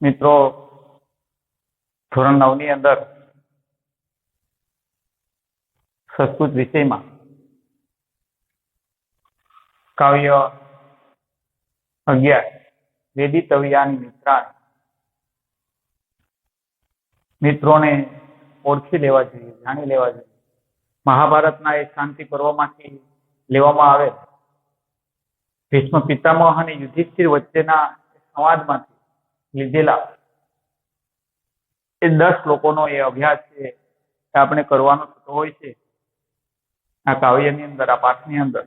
મિત્રો ધોરણ નવની અંદર સંસ્કૃત વિષયમાં કાવ્ય અગિયાર વેદિતવ્યાની મિત્રાણી. મિત્રોને ઓળખી લેવા જોઈએ, જાણી લેવા જોઈએ. મહાભારતના એ શાંતિ પર્વમાંથી લેવામાં આવે ભીષ્મ પિતામહ અને યુધિષ્ઠિર વચ્ચેના સંવાદમાંથી લીધેલા. એ દસ લોકોનો એ અભ્યાસ છે આપણે કરવાનો થતો હોય છે. આ કાવ્યની અંદર, આ પાઠની અંદર.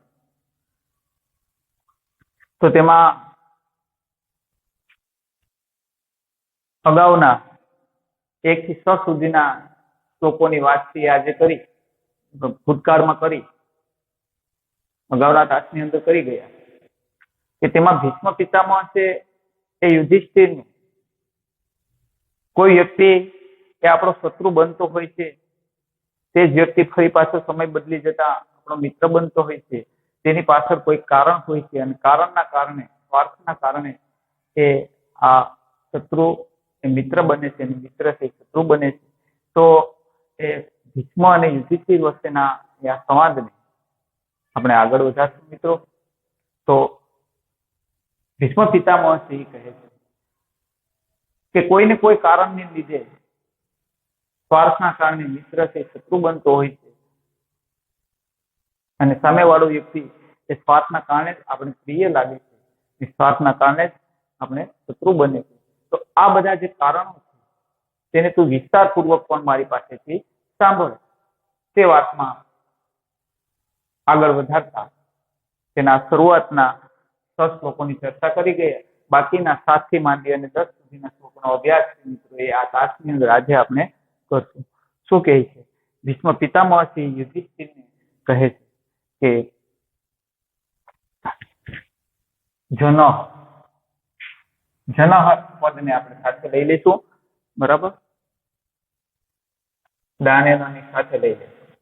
તો તેમાં અગાઉના એક થી છ સુધીના શ્લોકોની વાત છે આજે કરી. ભૂતકાળમાં કરી. અગાઉના તાસની અંદર કરી ગયા. કે તેમાં ભીષ્મ પિતામહ છે એ યુધિષ્ઠિરને. કોઈ વ્યક્તિ એ આપણો શત્રુ બનતો હોય છે, તે જ વ્યક્તિ ફરી પાછો સમય બદલી જતા આપણો મિત્ર બનતો હોય છે, તેની પાછળ કોઈ કારણ હોય છે અને કારણના કારણે, સ્વાર્થના કારણે એ આ શત્રુ મિત્ર બને છે અને મિત્ર છે શત્રુ બને છે, તો એ ભીષ્મ અને યુધિષ્ઠિર વચ્ચેના આ સંવાદને આપણે આગળ વધારશું મિત્રો. તો ભીષ્મ પિતામહ છે કહે છે. કે કોઈને કોઈ કારણને લીધે સ્વાર્થના કારણે મિત્ર છે શત્રુ બનતો હોય છે. અને સામેવાળો વ્યક્તિ એ સ્વાર્થના કારણે જ આપણે પ્રિય લાગે છે. સ્વાર્થના કારણે જ આપણે શત્રુ બને છે. તો આ બધા જે કારણો છે, તેને તું વિસ્તારપૂર્વક પણ મારી પાસેથી સાંભળ. તે વાતમાં આગળ વધારતા તેના શરૂઆતના છ શ્લોકોની ચર્ચા કરી ગયા. બાકીના સાતથી માંડી અને દસ સુધીના શ્લોકોનો અભ્યાસ મિત્રો, એ આ તાસની અંદર આજે આપણે કરશું. શું કહે છે? ભીષ્મ પિતામહ શ્રી યુધિષ્ઠિરને કહે છે કે, જન જનહ પદને આપણે સાથે લઈ લઈશું, બરાબર? દાનેની સાથે લઈ લઈશું.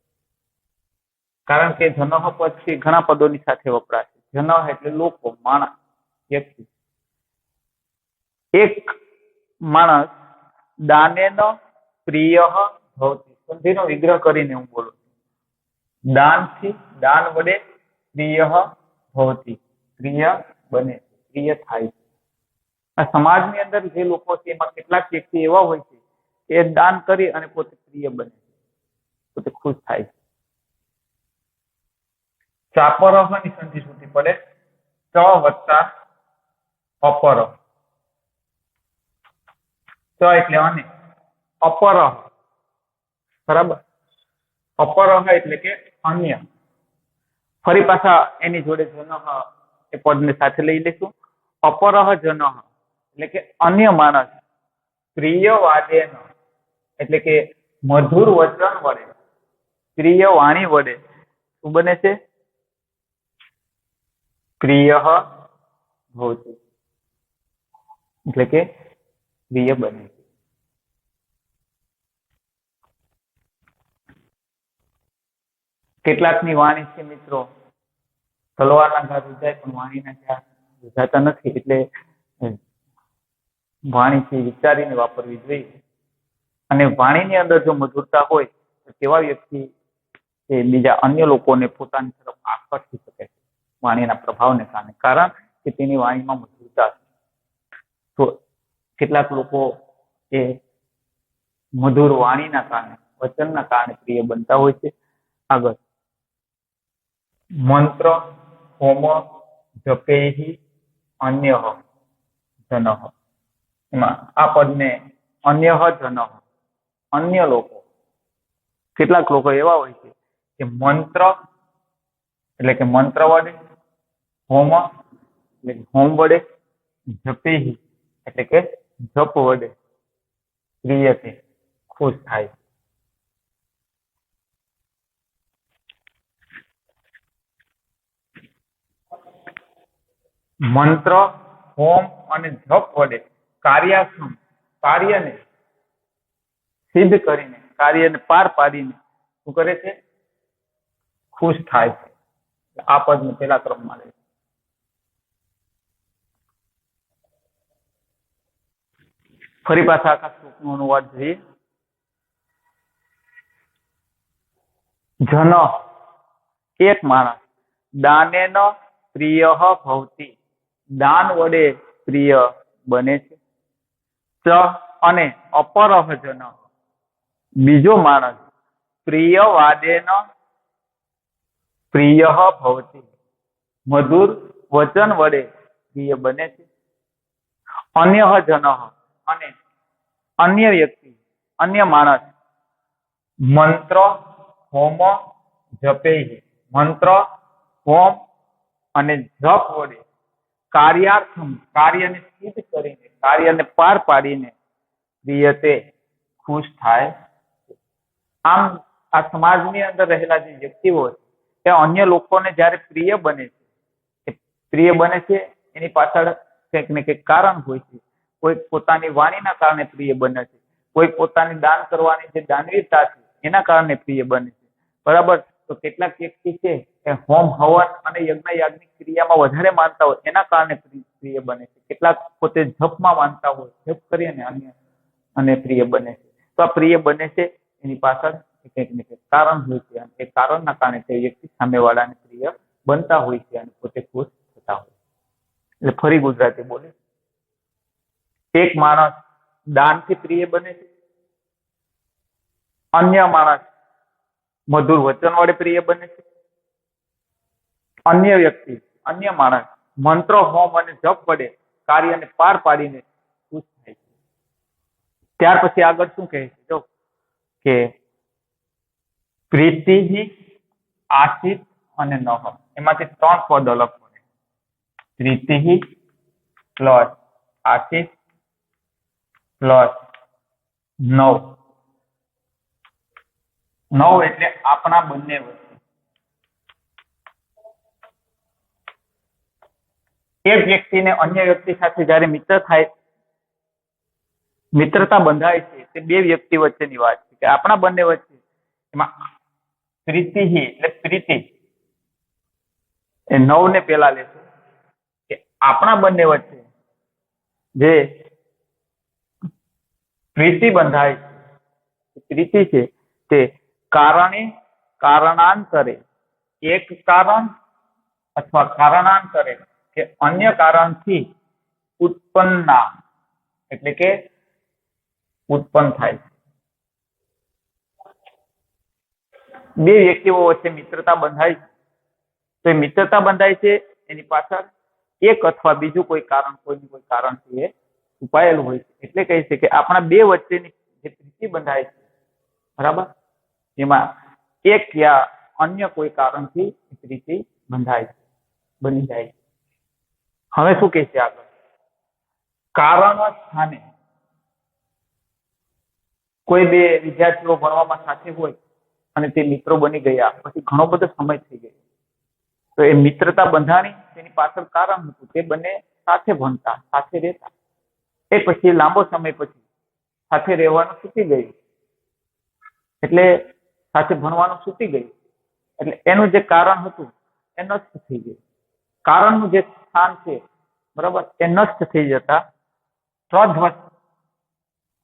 કારણ કે જનહ પદ છે ઘણા પદોની સાથે વપરાશે. જનહ એટલે લોકો, માણસ, વ્યક્તિ. એક માણસ દાનેન પ્રિય ભવતી સંધિનો વિગ્રહ કરીને હું બોલું દાનથી દાન વડે પ્રિય ભવતી પ્રિય બને પ્રિય થાય આ સમાજની અંદર જે લોકો છે, એમાં કેટલાક વ્યક્તિ એવા હોય છે એ દાન કરી અને પોતે પ્રિય બને પોતે ખુશ થાય છે. ચાપરહની સંધિ સુધી પડે. ચ વત્તા અપર ચ એટલે અને અપરહ. બરાબર? અપરહ એટલે કે અન્ય. ફરી પાછા એની જોડે જનહ એ પદને સાથે લઈ લઈશું. અપરહ જનહ એટલે કે અન્ય માણસ. પ્રિય વાદેન એટલે કે મધુર વચન વડે. પ્રિય વાણી વડે. શું બને છે? પ્રિય ભવતી. એટલે કે પ્રિય બને કેટલાકની વાણી છે મિત્રો તલવારના ઘા રૂજાય પણ વાણીના ઘા રૂજાતા નથી, એટલે વાણીથી વિચારીને વાપરવી જોઈએ. અને વાણીની અંદર જો મધુરતા હોય, તો તેવા વ્યક્તિ એ બીજા અન્ય લોકોને પોતાની તરફ આકર્ષી શકે છે, વાણીના પ્રભાવને કારણે. કારણ કે તેની વાણીમાં મધુરતા છે. તો કેટલાક લોકો એ મધુર વાણીના કારણે, વચનના કારણે પ્રિય બનતા હોય છે. આગળ. મંત્ર હોમ જપેહી અન્ય જન એમાં આ પદને અન્ય જન અન્ય લોકો. કેટલાક લોકો એવા હોય છે કે મંત્ર, એટલે કે મંત્ર વડે, હોમ, એટલે હોમ વડે જપેહી, એટલે કે જપ વડે પ્રિયથી ખુશ થાય. મંત્ર, હોમ અને જપ વડે કાર્યાશ્રમ કાર્યને સિદ્ધ કરીને, કાર્યને પાર પાડીને શું કરે છે? ખુશ થાય છે. આ પદ પેલા ક્રમમાં રહે ફરી પાછા આકાશ શ્લોકનો અનુવાદ જોઈએ. જન એક માણસ. દાનેન પ્રિય ભવતી. દાન વડે પ્રિય બને છે. ચ અને અપરહ જન. બીજો માણસ. પ્રિય વાદેન પ્રિય ભવતી. મધુર વચન વડે પ્રિય બને છે. અન્ય જન અને અન્ય વ્યક્તિ, અન્ય માણસ. મંત્ર, હોમ, જપે મંત્ર, હોમ અને જપ વડે કાર્યાર્થમ, કાર્યને સિદ્ધ કરીને, કાર્યને પાર પાડીને પ્રિયતે ખુશ થાય. આમ આ સમાજની અંદર રહેલા જે વ્યક્તિઓ એ અન્ય લોકોને જ્યારે પ્રિય બને છે પ્રિય બને છે, એની પાછળ કંઈક ને કંઈક કારણ હોય છે. કોઈ પોતાની વાણીના કારણે પ્રિય બને છે. કોઈ પોતાની દાન કરવાની જે દાનવીરતા છે, એના કારણે પ્રિય બને છે. બરાબર? તો કેટલાક વ્યક્તિ છે, એ હોમ હવન અને યજ્ઞ યાજ્ઞિક ક્રિયામાં વધારે માનતા હોય, એના કારણે પ્રિય બને છે. કેટલાક પોતે જપમાં માનતા હોય, જપ કરીને અન્ય, અને પ્રિય બને છે. તો આ પ્રિય બને છે, એની પાછળ કંઈક ને કંઈક કારણ હોય છે. અને એ કારણના કારણે તે વ્યક્તિ સામેવાળાને પ્રિય બનતા હોય છે અને પોતે ખુશ થતા હોય એટલે ફરી ગુજરાતી બોલે. એક માણસ દાનથી પ્રિય બને છે. અન્ય માણસ મધુર વચન વડે પ્રિય બને છે. અન્ય વ્યક્તિ, અન્ય માણસ મંત્ર, હોમ અને જપ વડે કાર્યને પાર પાડીને ખુશ થાય છે. ત્યાર પછી આગળ શું કહે છે? જો કે પ્રીતિ આશિત અને નહ એમાંથી ત્રણ પદ અલગ પડે. પ્રીતિ પ્લસ આશિત પ્લસ નવ. નવ એટલે આપણા બંને વચ્ચે. એક વ્યક્તિને અન્ય વ્યક્તિ સાથે જ્યારે મિત્ર થાય, મિત્રતા બંધાય છે, તે બે વ્યક્તિ વચ્ચેની વાત છે કે આપણા બંને વચ્ચે. એમાં પ્રીતિ એટલે પ્રીતિ. એ નવ ને પેલા લેશે કે આપણા બંને વચ્ચે જે પ્રીતિ બંધાય છે. પ્રીતિ છે તે કારણે કારણાંતરે એક કારણ અથવા કારણાંતરે કે અન્ય કારણથી ઉત્પન્ન એટલે કે ઉત્પન્ન થાય છે. બે વ્યક્તિઓ વચ્ચે મિત્રતા બંધાય છે. તો એ મિત્રતા બંધાય છે, એની પાછળ એક અથવા બીજું કોઈ કારણ, કોઈનું કોઈ કારણથી એ છુપાયેલું હોય છે. એટલે કહે છે કે આપણા બે વચ્ચેની જે પ્રીતિ બંધાય છે, બરાબર? એમાં એક યા અન્ય કોઈ કારણથી પ્રીતિ બંધાય છે, બની જાય છે. હવે શું કહે છે આગળ? કારણ સ્થાને કોઈ બે વિદ્યાર્થીઓ ભણવામાં સાથે હોય અને તે મિત્રો બની ગયા, પછી ઘણો બધો સમય થઈ ગયો. તો એ મિત્રતા બંધાણી, તેની પાછળ કારણ હતું. તે બંને સાથે ભણતા, સાથે રહેતા. એ પછી લાંબો સમય પછી સાથે રહેવાનું છૂટી ગયું. એટલે સાથે ભણવાનું છૂટી ગયું. એટલે એનું જે કારણ હતું એ નષ્ટ થઈ ગયું. કારણનું જે સ્થાન છે, બરાબર, એ નષ્ટ થઈ જતા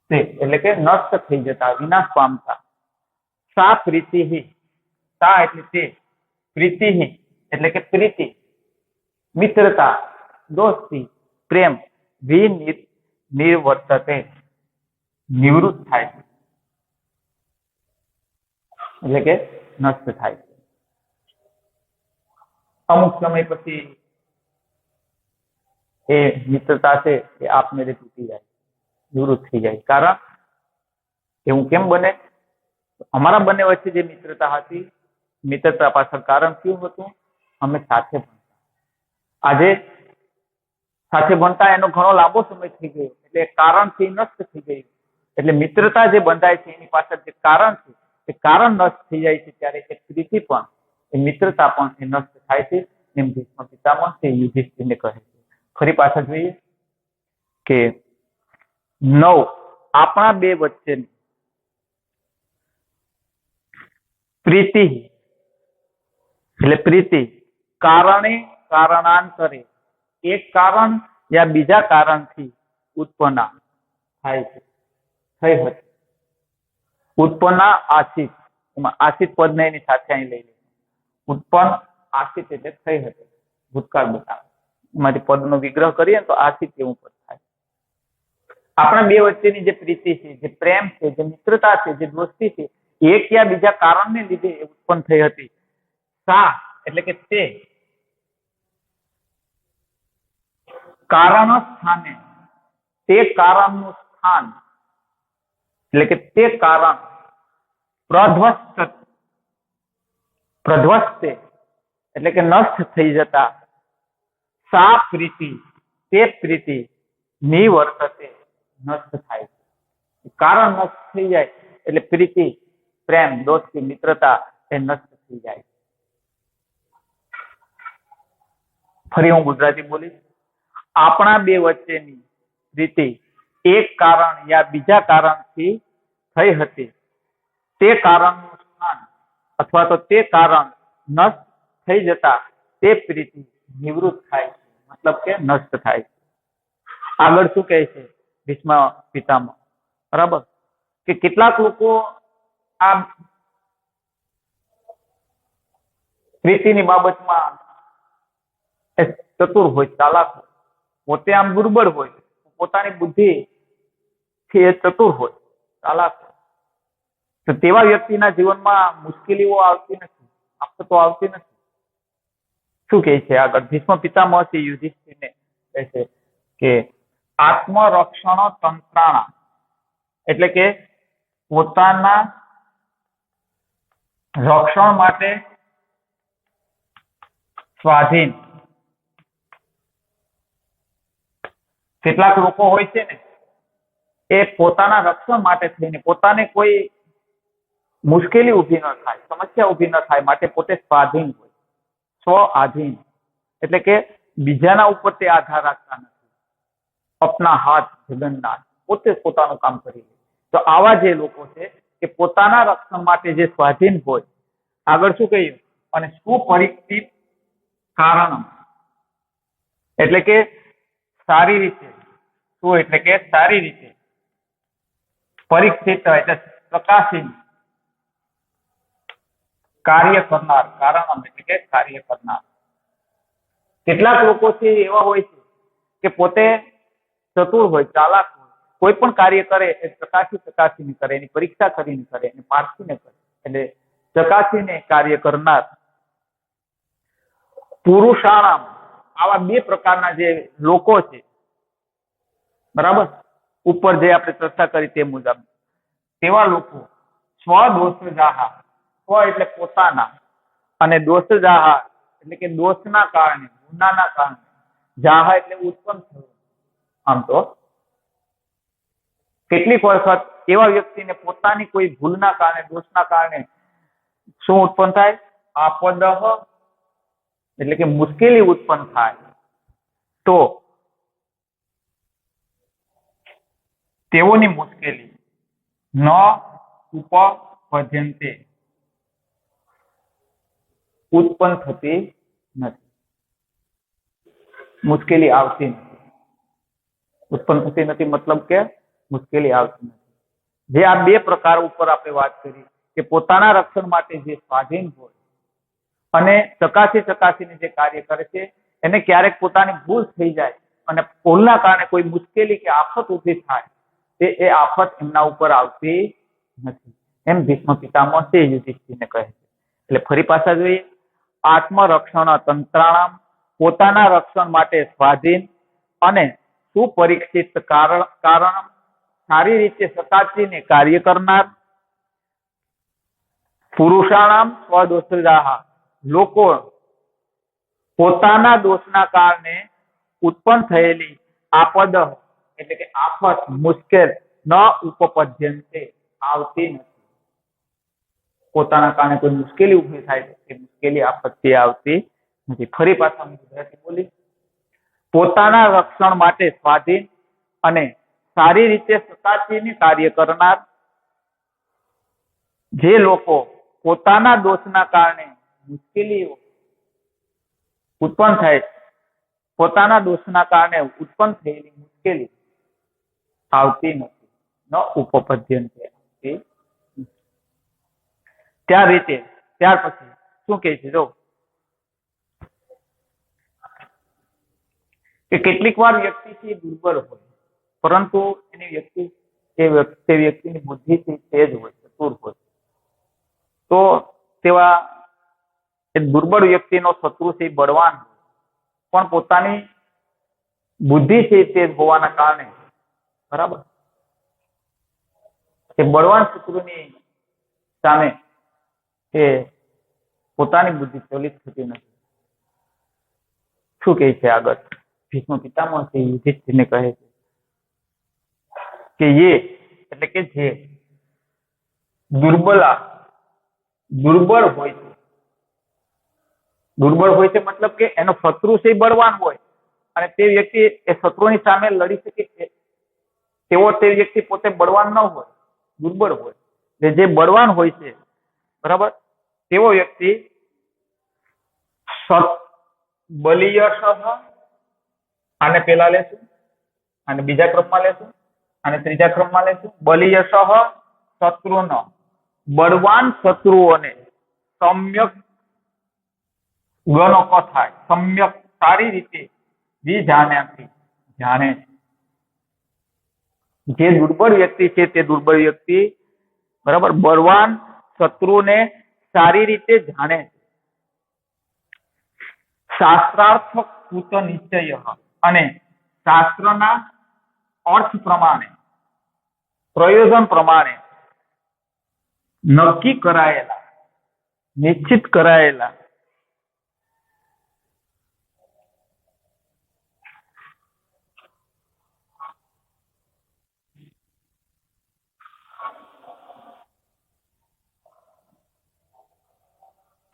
એટલે કે નષ્ટ થઈ જતા, વિનાશ પામતા. સા પ્રીતિ સા એટલે તે? પ્રીતિ એટલે કે પ્રીતિ, મિત્રતા, દોસ્તી, પ્રેમ વિનિર નિર્વર્તતે નિવૃત્ત થાય છે એટલે કે નષ્ટ થાય. છે અમુક સમય પછી એ મિત્રતા છે એ આપમેળે તૂટી જાય, નિવૃત્ત થઈ જાય. કારણ એવું કેમ બને? અમારા બંને વચ્ચે જે મિત્રતા હતી, મિત્રતા પાછળ કારણ કયું હતું? અમે સાથે ભણતા. આજે સાથે ભણતા એનો ઘણો લાંબો સમય થઈ ગયો. એટલે કારણથી નષ્ટ થઈ ગયું એટલે મિત્રતા જે બંધાય છે, એની પાછળ જે કારણ છે, એ કારણ નષ્ટ થઈ જાય છે ત્યારે એ પ્રીતિ પણ, એ મિત્રતા પણ એ નષ્ટ થાય છે. એમ ભીષ્મ પિતામહ તે યુધિષ્ઠિરને કહે છે. ફરી પાછા જોઈએ કે નવ, આપણા બે વચ્ચેની પ્રીતિ. એટલે પ્રીતિ, કારણે કારણાંતરે. એક કારણ યા બીજા કારણથી ઉત્પન્ન થાય છે થઈ હતી ઉત્પન્ન આશિત એમાં આશિત પદને એની સાથે અહીં લઈ લઈએ ઉત્પન્ન આશિત એટલે થઈ હતી ભૂતકાળ બતાવે એમાંથી પદનો વિગ્રહ કરીએ ને તો આશિત એવું પદ થાય આપણા બે વચ્ચેની જે પ્રીતિ છે જે પ્રેમ છે જે મિત્રતા છે જે દોસ્તી છે એક યા બીજા કારણને લીધે એ ઉત્પન્ન થઈ હતી સા એટલે કે તે કારણ સ્થાને તે કારણનું સ્થાન એટલે કે તે કારણ પ્રધ્વસ્ત પ્રધ્વસ્તે એટલે કે નષ્ટ થઈ જતા સા પ્રીતિ, તે પ્રીતિ નિવર્તતે નષ્ટ થાય છે. કારણ નષ્ટ થઈ જાય એટલે પ્રીતિ, પ્રેમ, દોસ્તી, મિત્રતા એ નષ્ટ થઈ જાય ફરી હું ગુજરાતી બોલીશ. આપણા બે વચ્ચેની પ્રીતિ એક કારણ યા બીજા કારણથી થઈ હતી. તે કારણનું સ્થાન અથવા તો તે કારણ નષ્ટ થઈ જતા તે પ્રીતિ નિવૃત્ત થાય છે. મતલબ કે નષ્ટ થાય છે. આગળ શું કહે છે ભીષ્મ પિતામહ? બરાબર? કે કેટલાક લોકો આ પ્રીતિની બાબતમાં એ ચતુર હોય, ચાલાક હોય, પોતે આમ દુર્બળ હોય. પોતાની બુદ્ધિ થી એ ચતુર હોય, ચાલાક તો તેવા વ્યક્તિના જીવનમાં મુશ્કેલીઓ આવતી નથી, આફતો આવતી નથી. શું કહે છે આગળ? ભીષ્મ પિતામહ છે યુધિષ્ઠિરને કહે છે કે આત્મરક્ષણ તંત્રાણા, એટલે કે પોતાના રક્ષણ માટે સ્વાધીન. કેટલાક લોકો હોય છે ને, એ પોતાના રક્ષણ માટે થઈને, પોતાને કોઈ મુશ્કેલી ઊભી ન થાય, સમસ્યા ઊભી ન થાય, માટે પોતે સ્વાધીન હોય, સ્વ આધીન. એટલે કે બીજાના ઉપર તે આધાર રાખતા નથી. અપના હાથ જગન્નાથ, પોતે પોતાનું કામ કરી તો આવા જે લોકો છે કે પોતાના રક્ષણ માટે જે સ્વાધીન હોય, આગળ શું કહ્યું? અને સુપરિચિત કારણ એટલે કે સારી રીતે. શું એટલે કે સારી રીતે. પરીક્ષિત એટલે પ્રકાશિત કાર્ય કરનાર, કારણ એટલે કે કાર્ય કરનાર. કેટલાક લોકો છે એવા હોય છે કે પોતે ચતુર હોય, ચાલાક હોય. કોઈ પણ કાર્ય કરે એ ચકાસી ચકાસીને કરે, એની પરીક્ષા કરીને કરે, એને પારખીને કરે. એટલે ચકાસીને કાર્ય કરનાર પુરુષાણામ આવા બે પ્રકારના જે લોકો છે, બરાબર? ઉપર જે આપણે ચર્ચા કરી તે મુજબ. તેવા લોકો સ્વદોષજાહા, સ્વ એટલે પોતાના અને દોષજાહા એટલે કે દોષના કારણે, ગુનાના કારણે. જાહા એટલે ઉત્પન્ન થયું. આમ તો કેટલીક વખત એવા વ્યક્તિને પોતાની કોઈ ભૂલના કારણે, દોષના કારણે શું ઉત્પન્ન થાય? આપદ એટલે કે મુશ્કેલી ઉત્પન્ન થાય. તો તેઓની મુશ્કેલી ન ઉપપદ્યંતે ઉત્પન્ન થતી નથી. મુશ્કેલી આવતી નથી. ઉત્પન્ન થતી નથી મતલબ કે મુશ્કેલી આવતી નથી. જે આ બે પ્રકાર ઉપર આપણે વાત કરી કે પોતાના રક્ષણ માટે જે સ્વાધીન હોય અને ચકાસી ચકાસીને જે કાર્ય કરે છે, એને ક્યારેક પોતાની ભૂલ થઈ જાય અને ભૂલના કારણે કોઈ મુશ્કેલી કે આફત ઊભી થાય, તે એ આફત એમના ઉપર આવતી નથી. એમ ભીષ્મ પિતામહ તે યુધિષ્ઠિરને કહે છે. એટલે ફરી પાછા જોઈએ. આત્મરક્ષણ તંત્રાણામ, પોતાના રક્ષણ માટે સ્વાધીન અને સુપરીક્ષિત કારણ કારણ સારી રીતે સતાચીને કાર્ય કરનાર પુરુષાણામ સ્વદોષદાહ લોકો પોતાના દોષના કારણે ઉત્પન્ન થયેલી આપદ એટલે કે આફત, મુશ્કેલ ન ઉપપદ્યંતે આવતી નથી. પોતાના કારણે કોઈ મુશ્કેલી ઊભી થાય છે એ મુશ્કેલી આપત્તિ આવતી નથી. ફરી પાછા ગુજરાતી બોલી પોતાના રક્ષણ માટે સ્વાધીન અને સારી રીતે સતાચીને કાર્ય કરનાર જે લોકો પોતાના દોષના કારણે મુશ્કેલીઓ ઉત્પન્ન થાય છે. પોતાના દોષના કારણે ઉત્પન્ન થયેલી મુશ્કેલી આવતી નથી. ન ઉપપદ્યંતે ત્યાર રીતે, ત્યાર પછી શું કે છે? જો, કે કેટલીક વાર વ્યક્તિ છે દુર્બળ હોય, પરંતુ એની વ્યક્તિ, તે વ્યક્તિની બુદ્ધિ છે એ તેજ હોય, ચતુર હોય, તો તેવા એ દુર્બળ વ્યક્તિનો શત્રુ છે એ બળવાન હોય પણ પોતાની બુદ્ધિ છે એ તેજ હોવાના કારણે. બરાબર? એ બળવાન શત્રુની સામે એ પોતાની બુદ્ધિ ચલિત થતી નથી. શું કહે છે આગળ? ભીષ્મ પિતામહ છે એ યુધિષ્ઠિરને કહે છે કે ये એટલે કે જે દુર્બલા, દુર્બળ હોય છે દુર્બળ હોય છે, મતલબ કે એનો શત્રુ છે બળવાન હોય. અને તે વ્યક્તિ એ શત્રુની સામે લડી શકે તેવો તે વ્યક્તિ પોતે બળવાન ન હોય, દુર્બળ હોય. એટલે જે બળવાન હોય છે, બરાબર? તેવો વ્યક્તિ સત આને પેલા લેશું, અને બીજા ક્રમમાં લેશું, અને ત્રીજા ક્રમમાં લેશું. બલિયશ શત્રુનો, બળવાન શત્રુઓને, સમ્યક ગણો થાય સમ્યક સારી રીતે વિજાણ્યાથી જાણે જે દુર્બળ વ્યક્તિ છે તે દુર્બળ વ્યક્તિ, બરાબર, બળવાન શત્રુને સારી રીતે જાણે છે. શાસ્ત્રાર્થ કૃત નિશ્ચય અને શાસ્ત્રના અર્થ પ્રમાણે, પ્રયોજન પ્રમાણે નક્કી કરાયેલા, નિશ્ચિત કરાયેલા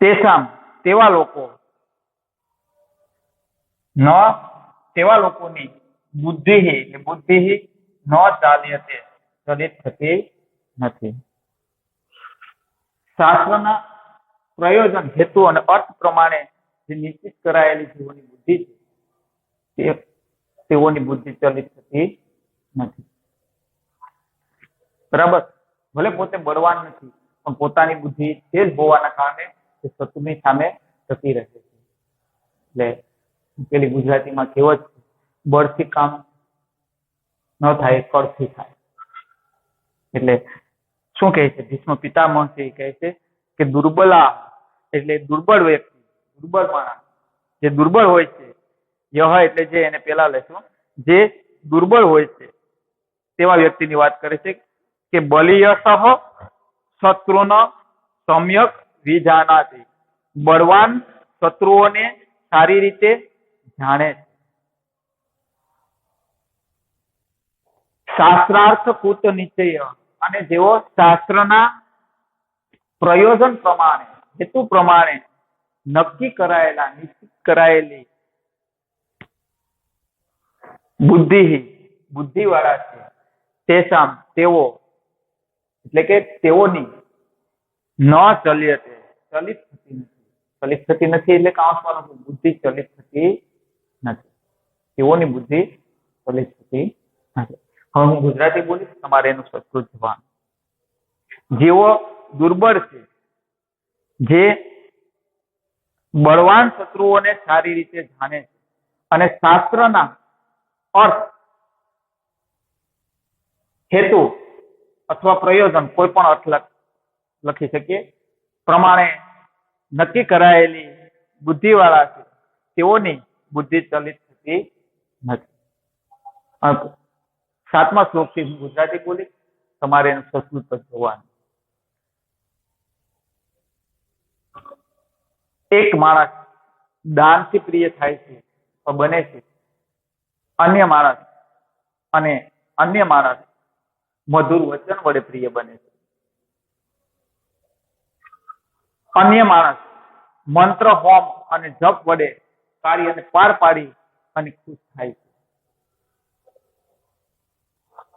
તેસામ તેવા લોકો. ન, તેવા લોકોની બુદ્ધિ એટલે બુદ્ધિ ન ચાલ્યતે ચલિત થતી નથી. શાસ્ત્રના પ્રયોજન હેતુ અને અર્થ પ્રમાણે જે નિશ્ચિત કરાયેલી જેઓની બુદ્ધિ છે, તે તેઓની બુદ્ધિ ચલિત થતી નથી. બરાબર? ભલે પોતે બળવાન નથી, પણ પોતાની બુદ્ધિ તેજ હોવાના કારણે તે શત્રુની સામે ટકી રહે છે. એટલે પેલી ગુજરાતીમાં કહેવત બળથી કામ ન થાય કળથી થાય. એટલે શું કહે છે? ભીષ્મ પિતામહ કહે છે કે દુર્બલા એટલે દુર્બળ વ્યક્તિ, દુર્બળ માણસ. જે દુર્બળ હોય છે, યહ એટલે જે એને પેલા લેશું, જે દુર્બળ હોય છે, તેવા વ્યક્તિની વાત કરે છે કે બલિયસહ શત્રુનો સમ્યક વિજાનાતી બળવાન શત્રુઓને સારી રીતે જાણે શાસ્ત્રાર્થ કૃત નિશ્ચય અને જેઓ શાસ્ત્રના પ્રયોજન પ્રમાણે, હેતુ પ્રમાણે નક્કી કરાયેલા, નિશ્ચિત કરાયેલી બુદ્ધિ બુદ્ધિ વાળા છે તેસામ તેઓ, એટલે કે તેઓની ન ચલ્યતે. ચલિત થતી નથી. ચલિત થતી નથી એટલે કાંસવાનો બુદ્ધિ ચલિત થતી નથી. તેઓની બુદ્ધિ ચલિત થતી નથી. હવે હું ગુજરાતી બોલીશ, તમારે એનું સંસ્કૃત જવાનું. જેઓ દુર્બળ છે, જે બળવાન શત્રુઓને સારી રીતે જાણે છે અને શાસ્ત્રના અર્થ, હેતુ અથવા પ્રયોજન કોઈ પણ અર્થ લખી શકીએ પ્રમાણે નક્કી કરાયેલી બુદ્ધિવાળા છે. તેઓની બુદ્ધિ ચલિત થતી નથી. સાતમા શ્લોકથી હું ગુજરાતી બોલી તમારે એનું સંસ્કૃત પર જોવાનું. એક માણસ દાનથી પ્રિય થાય છે બને છે. અન્ય માણસ અને અન્ય માણસ મધુર વચન વડે પ્રિય બને છે. અન્ય માણસ મંત્ર, હોમ અને જપ વડે કાર્યને પાર પાડી અને ખુશ થાય છે.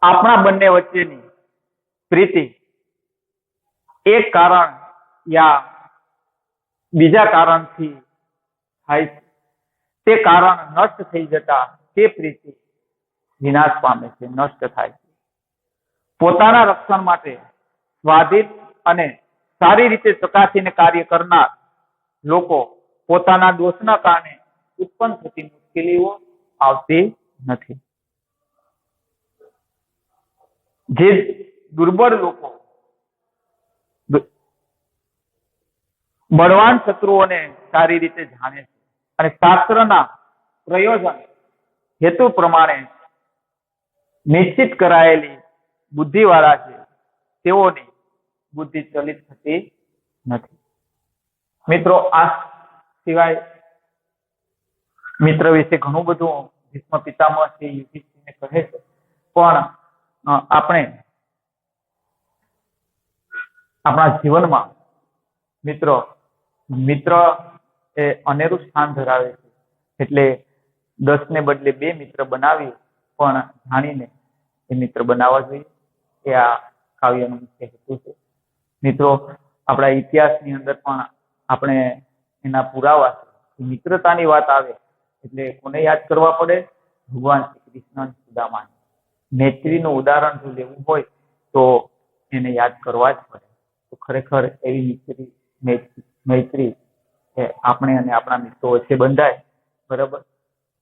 આપણા બંને વચ્ચેની પ્રીતિ એક કારણ યા બીજા કારણથી થાય છે. તે કારણ નષ્ટ થઈ જતા તે પ્રીતિ વિનાશ પામે છે, નષ્ટ થાય છે. પોતાના રક્ષણ માટે સ્વાધીન અને સારી રીતે ચકાસીને કાર્ય કરનાર લોકો પોતાના દોષના કારણે ઉત્પન્ન થતી મુશ્કેલીઓ આવતી નથી. જે દુર્બળ લોકો બળવાન શત્રુઓને સારી રીતે જાણે છે અને શાસ્ત્રના પ્રયોજન હેતુ પ્રમાણે નિશ્ચિત કરાયેલી બુદ્ધિવાળા છે, તેઓની બુદ્ધિ ચલિત થતી નથી. મિત્રો, આ સિવાય મિત્ર વિશે ઘણું બધું ભીષ્મ પિતામહ છે યુધિષ્ઠિરને કહે છે. પણ આપણે આપણા જીવનમાં મિત્રો, મિત્ર એ અનેરું સ્થાન ધરાવે છે. એટલે દસ ને બદલે બે મિત્ર બનાવી પણ જાણીને એ મિત્ર બનાવવા જોઈએ. એ આ કાવ્યનો મુખ્ય હેતુ છે. મિત્રો, આપણા ઇતિહાસની અંદર પણ આપણે એના પુરાવા મિત્રતાની વાત આવે, એટલે કોને યાદ કરવા પડે? ભગવાન શ્રી કૃષ્ણ અને મૈત્રીનું ઉદાહરણ જો લેવું હોય, તો એને યાદ કરવા જ પડે. તો ખરેખર એવી મિત્રી મૈત્રી- એ આપણે અને આપણા મિત્રો વચ્ચે બંધાય. બરાબર?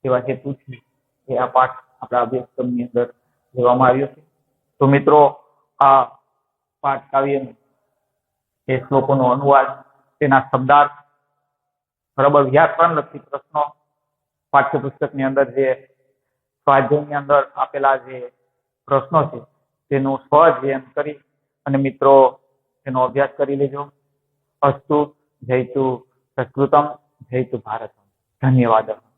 એવા હેતુથી એ આ પાઠ આપણા અભ્યાસક્રમની અંદર લેવામાં આવ્યો છે. તો મિત્રો, આ પાઠ કાવ્યનું એ શ્લોકોનો અનુવાદ, તેના શબ્દાર્થ, બરાબર? વ્યાકરણ લક્ષી પ્રશ્નો પાઠ્યપુસ્તકની અંદર જે, સ્વાધ્યાયની અંદર આપેલા જે પ્રશ્નો છે, તેનું સ્વઅધ્યયન કરી અને મિત્રો તેનો અભ્યાસ કરી લેજો. અસ્તુ જયતુ સંસ્કૃતમ જયતુ ભારતમ. ધન્યવાદ.